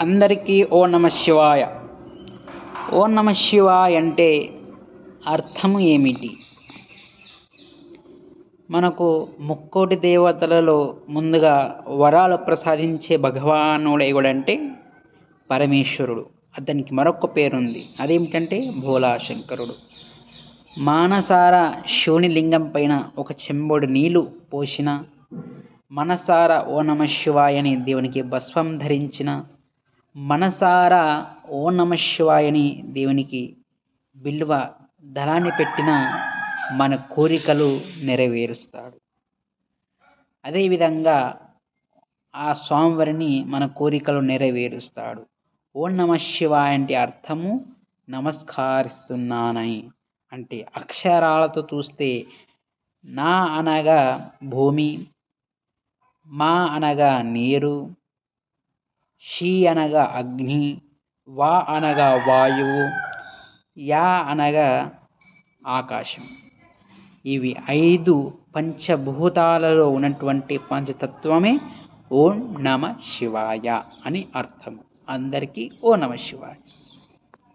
అందరికీ ఓ నమ శివాయ. ఓ నమ శివాయ అంటే అర్థము ఏమిటి? మనకు ముక్కోటి దేవతలలో ముందుగా వరాలు ప్రసాదించే భగవానుడేవుడంటే పరమేశ్వరుడు. అతనికి మరొక పేరుంది. అదేమిటంటే భోలాశంకరుడు. మానసార శివుని లింగం పైన ఒక చెంబుడు నీళ్ళు పోసిన మనసార ఓ నమ శివాయని దేవునికి భస్వం ధరించిన మనసార ఓ నమ శివాయని దేవునికి బిల్వ దళాన్ని పెట్టిన మన కోరికలు నెరవేరుస్తాడు. అదేవిధంగా ఆ స్వామివారిని మన కోరికలు నెరవేరుస్తాడు. ఓ నమ శివాయ అంటే అర్థము నమస్కరిస్తున్నానని. అంటే అక్షరాలతో చూస్తే నా అనగా భూమి మా అనగా నీరు షీ అనగా అగ్ని వా అనగా వాయువు యా అనగా ఆకాశం. ఇవి ఐదు పంచభూతాలలో ఉన్నటువంటి పంచతత్వమే ఓం నమ శివాయ అని అర్థం అందరికీ ఓ నమ శివాయ.